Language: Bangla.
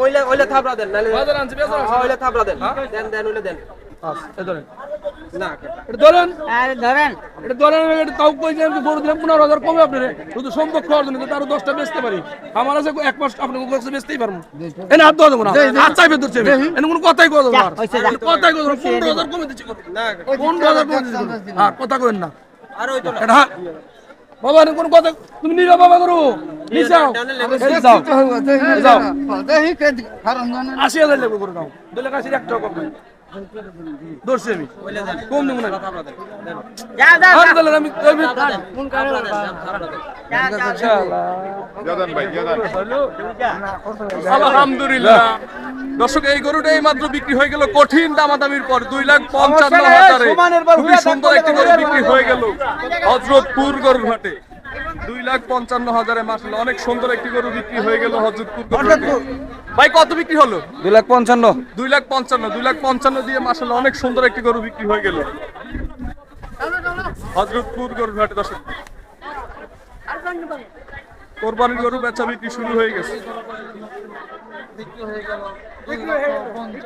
ওইলে ওইলে থাবড়া দেন নালে বাজার আনছি, বেজার আছে। থাবড়া দেন। দেন দেন ওইলে দেন। আচ্ছা, ধরেন। না এটা ধরেন। আরে ধরেন। এটা ধরেন এটা তাও কই যে আমি গরু দিলাম পনেরো হাজার কমে আপনার। শুধু সম্পর্ক খাওয়ার জন্য কিন্তু আরও বেচতে পারি। আমার আছে এক মাস আপনার কাছে বেচতেই পারব। এনে হাত দেবো না। হাত চাইবে ধরছে এনে কোনো কথাই দেবো কথাই হাজার কমে দিচ্ছি না পনেরো হাজার কমে দিচ্ছি গরু। হ্যাঁ কথা কেন না। আর ওই তো এটা। বাবা কোনো কথা তুমি নিবা বাবা নিয়ে যাও যাও যাও আশি হাজার লাগবে করে দাও লাখ কম আমি। কম না। আমি জাদান আলহামদুলিল্লাহ। দর্শক এই গরুটা এই মাত্র বিক্রি হয়ে গেল কঠিন দামাদামির পর দুই লাখ পঞ্চান্ন হাজারে। খুবই সুন্দর একটি গরু বিক্রি হয়ে গেল হজরতপুর গরুর হাটে। দুই লাখ পঞ্চান্ন হাজারে মাসলে অনেক সুন্দর একটি গরু বিক্রি হয়ে গেল হজরতপুর ভাই কত বিক্রি হলো? দুই লাখ পঞ্চান্ন। দুই লাখ পঞ্চান্ন দুই লাখ পঞ্চান্ন দিয়ে মাসালে অনেক সুন্দর একটি গরু বিক্রি হয়ে গেল। হজরতপুর গরুর হাটে দর্শক। কোরবানির গরু বেচা বিক্রি শুরু হয়ে গেছে।